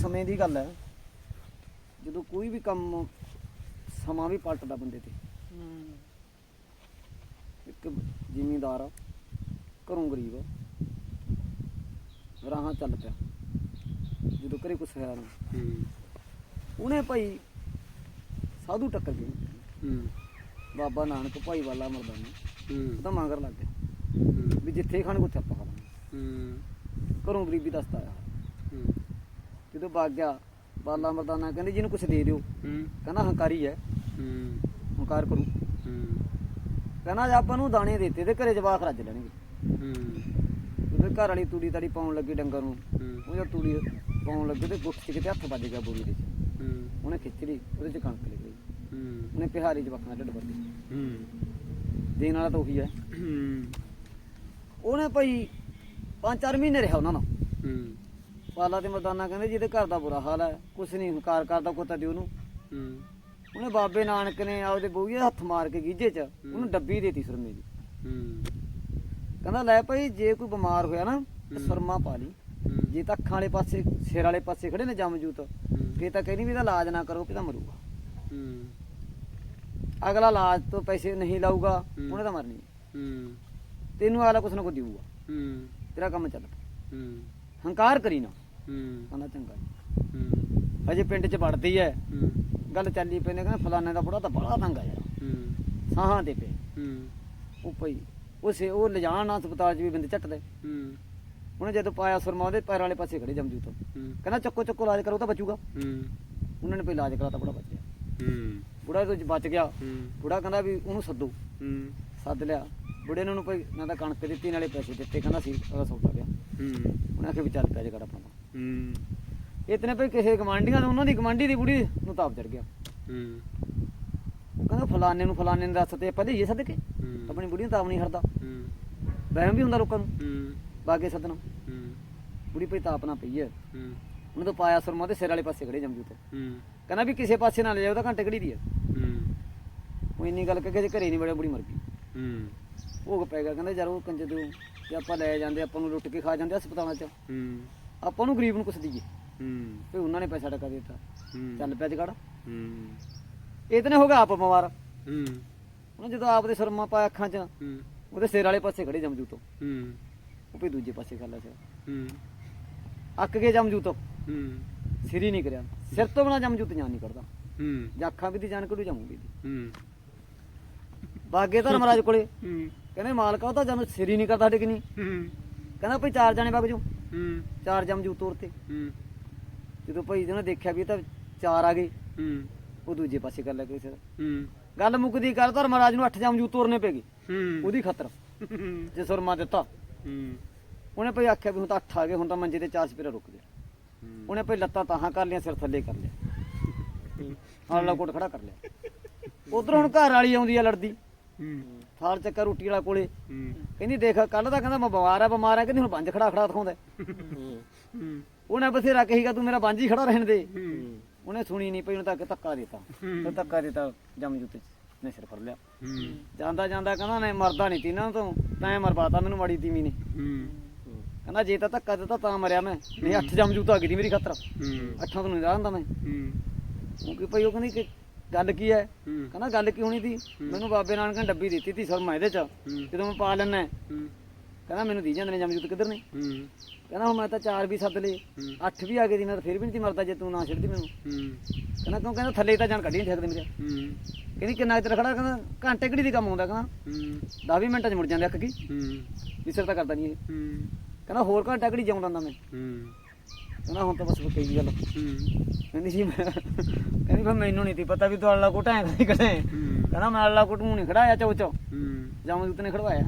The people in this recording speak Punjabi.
ਸਮੇਂ ਦੀ ਗੱਲ ਹੈ ਜਦੋਂ ਕੋਈ ਵੀ ਕੰਮ ਸਮਾਂ ਵੀ ਪਲਟਦਾ ਬੰਦੇ ਤੇ। ਇੱਕ ਜ਼ਿਮੀਂਦਾਰ ਆ, ਘਰੋਂ ਗਰੀਬ ਆ, ਰਾਹਾਂ ਚੱਲ ਪਿਆ ਜਦੋਂ ਘਰੇ ਕੁਛ ਹੈ ਨਾ ਉਹਨੇ ਭਾਈ ਸਾਧੂ ਟੱਕਰ ਗਏ। ਬਾਬਾ ਨਾਨਕ ਭਾਈ ਵਾਲਾ ਮਰਦਾਨਾ ਉਹ ਤਾਂ ਮੰਗਰ ਲੱਗ ਗਿਆ। ਵੀ ਜਿੱਥੇ ਖਾਣ ਉੱਥੇ ਆਪਾਂ ਖਾਣਾ ਘਰੋਂ ਗਰੀਬੀ ਦੱਸਦਾ ਆ। ਜਦੋਂ ਵਗ ਗਿਆ ਬਾਲਾ ਮਰਦਾਨਾ ਕਹਿੰਦੇ ਜਿਹਨੂੰ ਕੁਛ ਦੇ ਦਿਓ। ਕਹਿੰਦਾ ਹੰਕਾਰੀ ਹੈ। ਹੰਕਾਰ ਕਰੂ। ਕਹਿੰਦਾ ਜੇ ਆਪਾਂ ਨੂੰ ਦਾਣੇ ਦਿੱਤੇ ਤੇ ਘਰੇ ਜਵਾਕ ਰੱਜ ਲੈਣਗੇ। ਉਹਦੇ ਘਰ ਵਾਲੀ ਤੂੜੀ ਤਾੜੀ ਪਾਉਣ ਲੱਗੀ ਡੰਗਰ ਨੂੰ। ਉਹ ਜਦ ਤੂੜੀ ਪਾਉਣ ਲੱਗੇ ਤੇ ਗੁੱਠ 'ਚ ਕਿਤੇ ਹੱਥ ਵੱਜ ਗਿਆ ਬੋਰੀ ਦੇ 'ਚ ਉਹਨੇ ਖਿੱਚ ਲਈ ਉਹਦੇ 'ਚ ਕਣਕ ਨਿਕਲੀ ਉਹਨੇ ਪਿਹਾਰੀ ਜਵਾਕਾਂ ਦਾ ਢਿੱਡ ਵੱਢ ਦੇਣ ਵਾਲਾ ਤਾਂ ਉਹੀ ਹੈ। ਉਹਨੇ ਭਾਈ ਪੰਜ ਚਾਰ ਮਹੀਨੇ ਰਿਹਾ ਉਹਨਾਂ ਨਾਲ। ਪਾਲਾ ਤੇ ਮਰਦਾਨਾ ਕਹਿੰਦੇ ਜਿਹਦੇ ਘਰ ਦਾ ਬੁਰਾ ਹਾਲ ਹੈ ਕੁਛ ਨਹੀਂ ਹੰਕਾਰ ਕਰਦਾ ਕੋਈ ਤਾਂ ਦਿਓ ਉਹਨੂੰ ਉਹਨੇ ਬਾਬੇ ਨਾਨਕ ਨੇ ਆਪਦੇ ਬੋਈਏ ਹੱਥ ਮਾਰ ਕੇ ਗੀਜੇ 'ਚ ਉਹਨੂੰ ਡੱਬੀ ਦੇਤੀ ਸੁਰਮੇ ਦੀ। ਕਹਿੰਦਾ ਲੈ ਭਾਈ ਜੇ ਕੋਈ ਬਿਮਾਰ ਹੋਇਆ ਨਾ ਤੇ ਸੁਰਮਾ ਪਾ ਲਈ। ਜੇ ਤਾਂ ਅੱਖਾਂ ਵਾਲੇ ਪਾਸੇ ਸਿਰ ਵਾਲੇ ਪਾਸੇ ਖੜੇ ਨੇ ਜਮਜੂਤ ਫੇ ਤਾਂ ਕਹਿੰਦੀ ਵੀ ਇਹਦਾ ਇਲਾਜ ਨਾ ਕਰੋ ਵੀ ਤਾਂ ਮਰੂਗਾ ਅਗਲਾ ਇਲਾਜ ਤੋਂ ਪੈਸੇ ਨਹੀਂ ਲਾਊਗਾ ਹੂੰ। ਉਹਨੇ ਤਾਂ ਮਰਨੀ ਹੈ। ਤੈਨੂੰ ਅਗਲਾ ਕੁਛ ਨਾ ਕੁਛ ਦੇਊਗਾ। ਤੇਰਾ ਕੰਮ ਚੱਲ ਹੰਕਾਰ ਕਰੀ ਨਾ। ਕਹਿੰਦਾ ਚੰਗਾ ਜੀ। ਅਜੇ ਪਿੰਡ 'ਚ ਵੜਦੀ ਐ। ਗੱਲ ਚੱਲੀ ਪੈਨੇ ਕਹਿੰਦਾ ਫਲਾਣੇ ਦਾ ਬੁੜਾ ਤਾਂ ਬੜਾ ਤੰਗ ਆ ਯਾਰ। ਸਾਹਾਂ ਦੇ ਪਏ ਉਹ ਪਈ ਉਸੇ ਉਹ ਲਿਜਾਣ ਹਸਪਤਾਲ 'ਚ ਵੀ ਬੰਦੇ ਝੱਟਦੇ। ਉਹਨੇ ਜਦੋਂ ਪਾਇਆ ਸੁਰਮਾ ਉਹਦੇ ਪੈਰਾਂ ਵਾਲੇ ਪਾਸੇ ਖੜੇ ਜਮਜੂ ਤੋਂ ਕਹਿੰਦਾ ਚੱਕੋ ਚੱਕੋ ਇਲਾਜ ਕਰੋ ਤਾਂ ਬਚੂਗਾ। ਉਹਨਾਂ ਨੇ ਪਹਿਲਾਂ ਇਲਾਜ ਕਰਾਤਾ ਬੁੜਾ ਬਚ ਗਿਆ। ਬੁੜਾ ਤੋਂ ਬਚ ਗਿਆ ਬੁੜਾ ਕਹਿੰਦਾ ਵੀ ਉਹਨੂੰ ਸੱਦੋ। ਸੱਦ ਲਿਆ। ਬੁੜੇ ਨੇ ਕੋਈ ਨਾ ਤਾਂ ਕਣਕ ਦਿੱਤੀ ਨਾਲੇ ਪੈਸੇ ਦਿੱਤੇ ਕਹਿੰਦਾ ਸੀ ਉਹਦਾ ਸੌਦਾ ਗਿਆ ਉਹਨੇ ਆਖਿਆ ਵੀ ਚੱਲ ਪਿਆ ਜਗੜ ਆਪਣਾ ਇਤਨੇ ਭਈ ਕਿਸੇ ਗਵਾਂਢੀਆਂ ਨੂੰ ਉਹਨਾਂ ਦੀ ਗਵਾਂਢੀ ਦੀ ਬੁੜੀ ਨੂੰ ਤਾਪ ਚੜ ਗਿਆ। ਉਹ ਕਹਿੰਦਾ ਫਲਾਣੇ ਨੂੰ ਫਲਾਣੇ ਨੇ ਦੱਸ ਤੇ ਆਪਾਂ ਲਈਏ ਸੱਦ ਕੇ ਆਪਣੀ ਬੁੜੀ ਨੂੰ ਤਾਪ ਨਹੀਂ ਹਰਦਾ ਵਹਿਮ ਵੀ ਹੁੰਦਾ ਲੋਕਾਂ ਨੂੰ। ਬਾਗੇ ਸੱਦਣਾ। ਬੁੜੀ ਭਈ ਤਾਪ ਨਾ ਪਈ ਹੈ। ਉਹਨੇ ਤਾਂ ਪਾਇਆ ਸੁਰਮਾ ਤੇ ਸਿਰ ਵਾਲੇ ਪਾਸੇ ਖੜੇ ਜਮਜੂ ਤੋਂ। ਕਹਿੰਦਾ ਵੀ ਕਿਸੇ ਪਾਸੇ ਨਾ ਲੈ ਜਾਓ ਤਾਂ ਘੰਟੇ ਘੜੀ ਦੀ ਹੈ। ਉਹ ਇੰਨੀ ਗੱਲ ਕਹਿ ਕੇ ਜੇ ਘਰੇ ਨਹੀਂ ਬੜੇ ਬੁੜੀ ਮਰ ਗਈ। ਭੋਗ ਪੈ ਗਿਆ। ਕਹਿੰਦਾ ਯਾਰ ਉਹ ਕੰਜੇ ਤੋਂ ਜੇ ਆਪਾਂ ਲੈ ਜਾਂਦੇ ਆਪਾਂ ਨੂੰ ਲੁੱਟ ਕੇ ਖਾ ਜਾਂਦੇ ਹਸਪਤਾਲਾਂ 'ਚ। ਆਪਾਂ ਨੂੰ ਗਰੀਬ ਨੂੰ ਕੁਛ ਦਈਏ। ਵੀ ਉਹਨਾਂ ਨੇ ਪੈਸਾ ਟਕਾ ਦਿੱਤਾ। ਚੱਲ ਪਿਆ ਜਗੜ। ਇਤਨੇ ਹੋ ਗਿਆ ਆਪ ਬਿਮਾਰ। ਉਹਨੇ ਜਦੋਂ ਆਪ ਦੇ ਸੁਰਮਾ ਪਾਇਆ ਅੱਖਾਂ 'ਚ ਉਹਦੇ ਸਿਰ ਵਾਲੇ ਪਾਸੇ ਖੜੇ ਜਮਜੂ ਤੋਂ ਉਹ ਵੀ ਦੂਜੇ ਪਾਸੇ ਲਿਆ ਸਿਰ। ਅੱਕ ਕੇ ਜਮਜੂ ਤੋਂ ਸਿਰ ਹੀ ਨਹੀਂ ਕਰਿਆ। ਸਿਰ ਤੋਂ ਬਿਨਾ ਜਮਜੂ ਤੇ ਜਾਨ ਨਹੀਂ ਕਰਦਾ ਜਾਂ ਅੱਖਾਂ ਵੀ ਦੀ ਜਾਨ ਕਢੂ ਜਾਮੂ ਵੀ ਦੀ। ਬਾਗੇ ਧਰਮਰਾਜ ਕੋਲੇ। ਕਹਿੰਦੇ ਮਾਲਕਾ ਉਹ ਤਾਂ ਜਾਨੂੰ ਸਿਰ ਹੀ ਨਹੀਂ ਕਰਦਾ ਸਾਡੇ ਕਿ ਨਹੀਂ। ਕਹਿੰਦਾ ਭਈ ਚਾਰ ਜਾਣੇ ਵਗ ਜਾਓ। ਚਾਰ ਜਮਜੂ ਤੋਰ ਤੇ। ਜਦੋਂ ਭਾਈ ਜਿਹਨੇ ਦੇਖਿਆ ਵੀ ਇਹ ਤਾਂ ਚਾਰ ਆ ਗਏ ਉਹ ਦੂਜੇ ਪਾਸੇ ਕਰ ਲਿਆ ਕਿਸੇ ਦਾ ਗੱਲ ਮੁੱਕਦੀ ਕਰ ਧਰਮਰਾਜ ਨੂੰ ਅੱਠ ਜਮਜੂ ਤੋਰਨੇ ਪੈ ਗਏ। ਉਹਦੀ ਖਾਤਰ। ਜੇ ਸੁਰਮਾ ਦਿੱਤਾ। ਉਹਨੇ ਭਈ ਆਖਿਆ ਵੀ ਹੁਣ ਤਾਂ ਅੱਠ ਆ ਗਏ ਹੁਣ ਤਾਂ ਮੰਜੇ ਤੇ ਚਾਰ ਸਪੇਰਾ ਰੁਕ ਗਿਆ। ਉਹਨੇ ਭਈ ਲੱਤਾਂ ਤਾਹਾਂ ਕਰ ਲਿਆ ਸਿਰ ਥੱਲੇ ਕਰ ਲਿਆ। ਆਲਾ ਕੋਟ ਖੜਾ ਕਰ ਲਿਆ। ਉਧਰ ਹੁਣ ਘਰ ਵਾਲੀ ਆਉਂਦੀ ਆ ਲੜਦੀ। ਥਾਲ ਚੱਕਾ ਰੋਟੀ ਵਾਲਾ ਕੋਲੇ। ਕਹਿੰਦੀ ਦੇਖ ਕੱਲ ਤਾਂ ਕਹਿੰਦਾ ਮੈਂ ਬਿਮਾਰ ਆ ਬਿਮਾਰ ਆ। ਕਹਿੰਦੀ ਹੁਣ ਬੰਜ ਖੜਾ ਖੜਾ ਦਿਖਾਉਂਦਾ। ਉਹਨੇ ਬਥੇਰਾ ਕਹੀਗਾ ਤੂੰ ਮੇਰਾ ਬੰਜ ਹੀ ਖੜਾ ਰਹਿਣ ਦੇ। ਉਹਨੇ ਸੁਣੀ ਨਹੀਂ ਪਈ ਉਹਨੇ ਤਾਂ ਕਿ ਧੱਕਾ ਦਿੱਤਾ। ਤੇ ਧੱਕਾ ਦਿੱਤਾ ਜਮ ਜੁੱਤੇ ਨੇ ਸਿਰ ਫੜ ਲਿਆ। ਜਾਂਦਾ ਜਾਂਦਾ ਕਹਿੰਦਾ ਨੇ ਮਰਦਾ ਨਹੀਂ ਤੀਨਾਂ ਤੋਂ ਤੈਂ ਮਰਵਾਤਾ ਮੈਨੂੰ ਮਾੜੀ ਤੀਵੀਂ ਨੇ। ਕਹਿੰਦਾ ਜੇ ਤਾਂ ਧੱਕਾ ਦਿੱਤਾ ਤਾਂ ਮਰਿਆ ਮੈਂ। ਨਹੀਂ ਅੱਠ ਜਮ ਜੂਤਾ ਆ ਗਈ ਦੀ ਮੇਰੀ ਖਾਤਰ। ਅੱਠਾਂ ਤੋਂ ਨਹੀਂ ਰਹਿੰਦਾ ਮੈਂ। ਕਿਉਂਕਿ ਭਈ ਉਹ ਕਹਿੰਦੀ ਕਿ ਗੱਲ ਕੀ ਹੈ? ਕਹਿੰਦਾ ਗੱਲ ਕੀ ਹੋਣੀ ਸੀ? ਮੈਨੂੰ ਬਾਬੇ ਨਾਨਕ ਨੇ ਡੱਬੀ ਦਿੱਤੀ ਤੀ ਸਰਮਾ ਇਹਦੇ ਚ। ਜਦੋਂ ਮੈਂ ਪਾ ਲੈਣਾ ਕਹਿੰਦਾ ਮੈਨੂੰ ਦੀ ਜਾਂਦੇ ਨੇ ਜਮਜੂਤ ਕਿੱਧਰ ਨੇ? ਕਹਿੰਦਾ ਹੁਣ ਮੈਂ ਤਾਂ ਚਾਰ ਵੀ ਸੱਦ ਲਏ। ਅੱਠ ਵੀ ਆ ਗਏ ਦੀ ਮੈਂ ਤਾਂ ਫਿਰ ਵੀ ਨਹੀਂ ਸੀ ਮਰਦਾ ਜੇ ਤੂੰ ਨਾ ਛੱਡਦੀ ਮੈਨੂੰ। ਕਹਿੰਦਾ ਕਿਉਂ? ਕਹਿੰਦਾ ਥੱਲੇ ਤਾਂ ਜਾਨ ਕੱਢੀ ਨਹੀਂ ਠੇਕਦੇ ਮੇਰੇ। ਕਹਿੰਦੀ ਕਿੰਨਾ ਚਿਰ ਖੜਾ? ਕਹਿੰਦਾ ਘੰਟੇ ਘੜੀ ਦੀ ਕੰਮ ਆਉਂਦਾ ਕਹਿੰਦਾ। 10 ਮਿੰਟਾਂ ਚ ਮੁੜ ਜਾਂਦੇ ਅੱਖ ਕੀ? ਵਿਸਰ ਤਾਂ ਕਰਦਾ ਨਹੀਂ ਇਹ। ਕਹਿੰਦਾ ਹੋਰ ਘੰਟਾ ਘੜੀ ਜਾਉਂਦਾ ਹੁੰਦਾ ਮੈਂ। ਕਹਿੰਦਾ ਹੁਣ ਤਾਂ ਬਸ ਕਈ ਗੱਲ। ਕਹਿੰਦੀ ਸੀ ਮੈਂ ਕਹਿੰਦੀ ਫਿਰ ਮੈਨੂੰ ਨਹੀਂ ਤੀ ਪਤਾ ਵੀ ਤੂੰ ਅੱਲਾ ਕੋਟਾ ਹੈ। ਕਦੇ ਕਹਿੰਦਾ ਮੈਂ ਅੱਲਾ ਕੋਟ ਨੂੰ ਨਹੀਂ ਖੜਾਇਆ ਚੌ ਚੌ ਜਮਜੂਤ ਨੇ ਖੜਵਾਇਆ